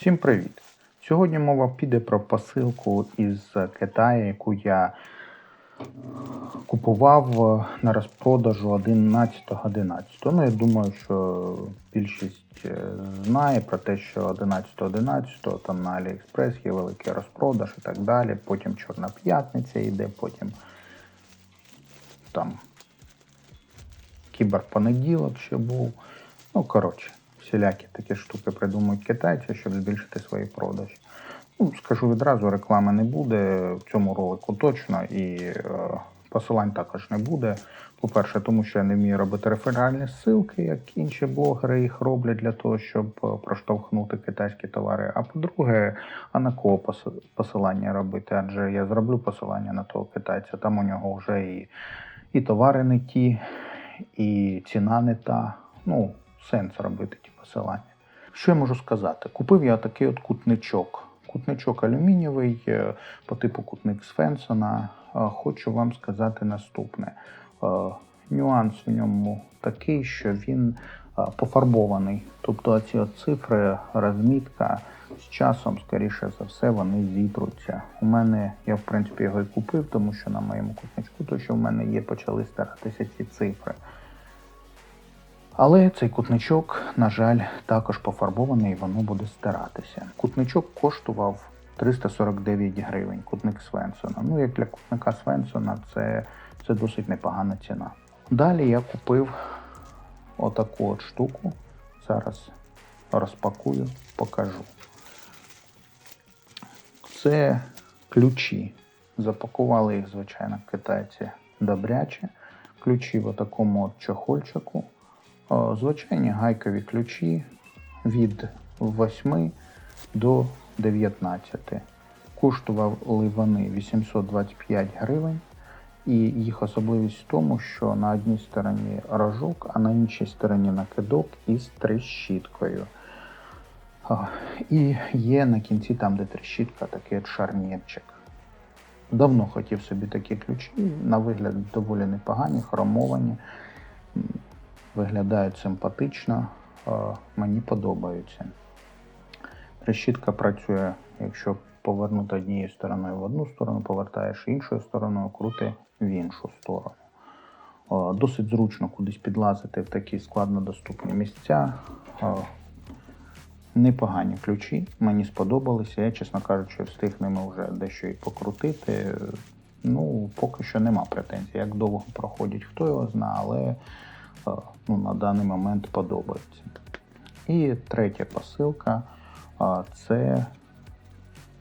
Всім привіт! Сьогодні мова піде про посилку із Китаю, яку я купував е, на розпродажу 11.11. Ну, я думаю, що більшість е, знає про те, що 11.11 там на AliExpress є великий розпродаж і так далі. Потім Чорна п'ятниця йде, потім там кіберпонеділок ще був. Ну, коротше, всілякі такі штуки придумують китайці, щоб збільшити свої продажі. Ну, скажу відразу, реклами не буде в цьому ролику точно, і е, посилань також не буде. По-перше, тому що я не вмію робити реферальні ссылки, як інші блогери їх роблять для того, щоб е, проштовхнути китайські товари. А по-друге, а на кого посилання робити? Адже я зроблю посилання на того китайця, там у нього вже і, і товари не ті, і ціна не та. Ну, сенс робити ті посилання. Що я можу сказати? Купив я такий от кутничок. Кутничок алюмінієвий е, по типу кутник Свенсона. Е, Хочу вам сказати наступне. Е, Нюанс в ньому такий, що він пофарбований. Тобто ці от цифри, розмітка з часом, скоріше за все, вони зітруться. У мене, я в принципі його і купив, тому що на моєму кутничку, то що в мене є, почали старатися ці цифри. Але цей кутничок, на жаль, також пофарбований і воно буде стиратися. Кутничок коштував 349 гривень, кутник Свенсона. Ну, як для кутника Свенсона, це, це досить непогана ціна. Далі я купив отаку от штуку. Зараз розпакую, покажу. Це ключі. Запакували їх, звичайно, китайці добряче. Ключі в такому от чохольчику. О, Звичайні гайкові ключі від 8 до 19. Коштували вони 825 гривень. І їх особливість в тому, що на одній стороні рожок, а на іншій стороні накидок із трещіткою. І є на кінці, там, де трещітка, такий шарнірчик. Давно хотів собі такі ключі, на вигляд доволі непогані, хромовані, виглядають симпатично, мені подобаються. Решітка працює, якщо повернути однією стороною в одну сторону, повертаєш іншою стороною, крути в іншу сторону. Досить зручно кудись підлазити в такі складнодоступні місця. Непогані ключі, мені сподобалися. Я, чесно кажучи, встиг ними вже дещо і покрутити. Ну, поки що нема претензій. Як довго проходять, хто його знає, але ну, на даний момент подобається. І третя посилка це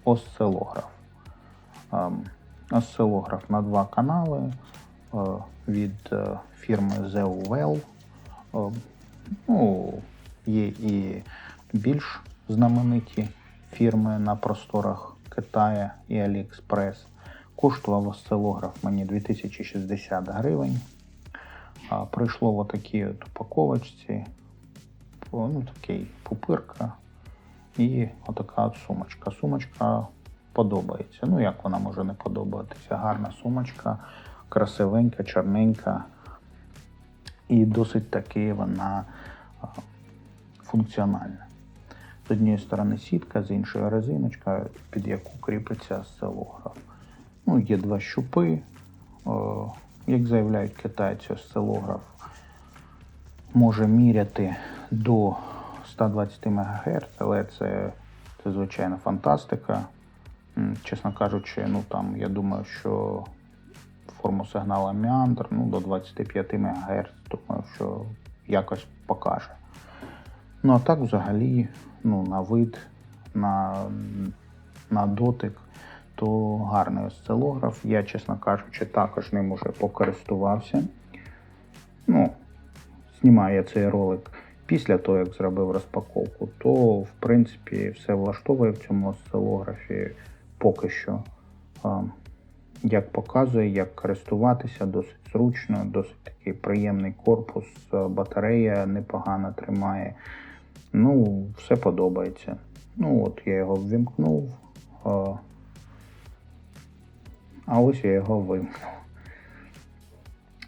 осцилограф. Ем, Осцилограф на два канали е, від е, фірми Zeuvel. Е, Ну, є і більш знамениті фірми на просторах Китаю і AliExpress. Коштував осцилограф мені 2060 гривень. А, Прийшло в отакій от упаковочці. Ну, такий пупирка і отака от сумочка. Сумочка подобається. Ну, як вона може не подобатися? Гарна сумочка, красивенька, чорненька. І досить таки вона функціональна. З однієї сторони сітка, з іншої резиночка, під яку кріпиться осцилограф. Ну, є два щупи. Як заявляють китайці, осцилограф може міряти до 120 МГц, але це, це звичайно фантастика. Чесно кажучи, ну там я думаю, що форму сигнала меандр ну, до 25 МГц, думаю, що якось покаже. Ну а так взагалі, ну, на вид, на, на дотик, то гарний осцилограф. Я, чесно кажучи, також ним уже покористувався. Ну, знімаю цей ролик після того, як зробив розпаковку, то в принципі все влаштовує в цьому осцилографі поки що. Як показує, як користуватися, досить зручно, досить такий приємний корпус, батарея непогано тримає. Ну, все подобається. Ну, от я його ввімкнув. А, ось я його вимкнув.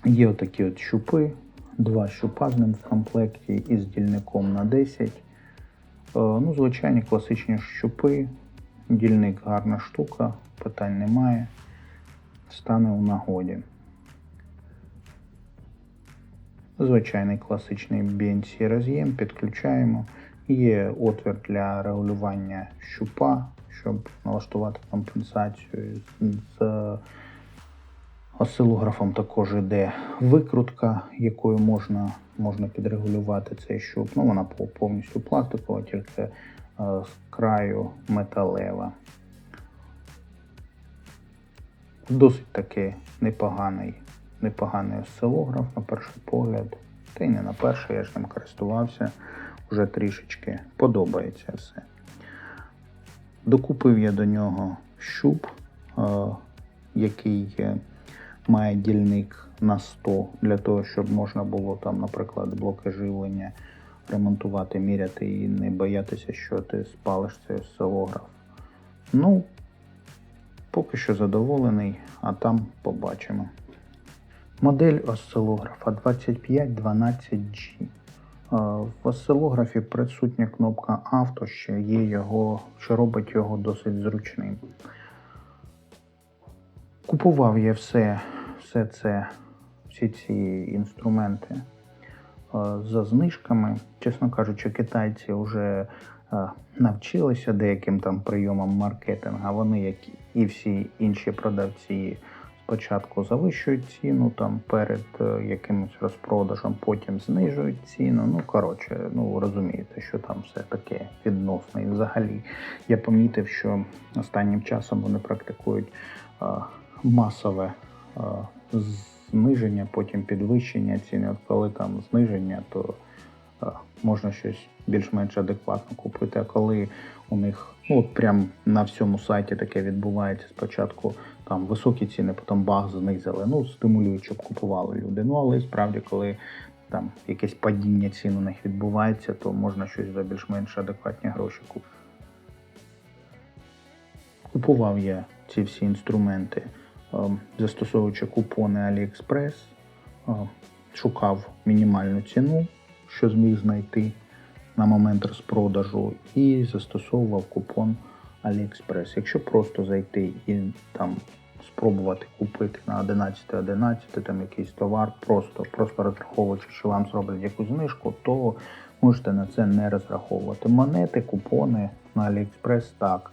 Є отакі от щупи, два щупа з ним в комплекті із дільником на 10. Ну, звичайні класичні щупи. Дільник гарна штука, питань немає. Стане у нагоді. Звичайний класичний BNC роз'єм підключаємо. Є отвір для регулювання щупа, щоб налаштувати компенсацію. З осцилографом також йде викрутка, якою можна, можна підрегулювати цей щуп. Ну, вона повністю пластикова, тільки е, з краю металева. Досить таки непоганий, непоганий осцилограф на перший погляд. Та й не на перший, я ж ним користувався, вже трішечки подобається все. Докупив я до нього щуп, е, який має дільник на 100 для того, щоб можна було там, наприклад, блоки живлення ремонтувати, міряти і не боятися, що ти спалиш цей осцилограф. Ну, поки що задоволений, а там побачимо. Модель осцилографа 2512G. В осцилографі присутня кнопка авто, що є його, що робить його досить зручним. Купував я все, все це, всі ці інструменти за знижками. Чесно кажучи, китайці вже навчилися деяким там прийомам маркетингу. Вони, як і всі інші продавці, спочатку завищують ціну там перед е, якимось розпродажем, потім знижують ціну. Ну коротше, ну розумієте, що там все таке відносно. І взагалі я помітив, що останнім часом вони практикують е, масове е, зниження, потім підвищення ціни. От коли там зниження, то е, можна щось більш-менш адекватно купити. А коли у них ну от прям на всьому сайті таке відбувається спочатку там високі ціни, потім бах знизили. Ну, стимулюють, щоб купували люди. Ну але справді, коли там якесь падіння цін у них відбувається, то можна щось за більш-менш адекватні гроші купити. Купував я ці всі інструменти, е, застосовуючи купони AliExpress, е, шукав мінімальну ціну, що зміг знайти на момент розпродажу, і застосовував купон AliExpress. Якщо просто зайти і там спробувати купити на 11.11 там якийсь товар, просто, просто розраховуючи, що вам зроблять якусь знижку, то можете на це не розраховувати. Монети, купони на AliExpress так.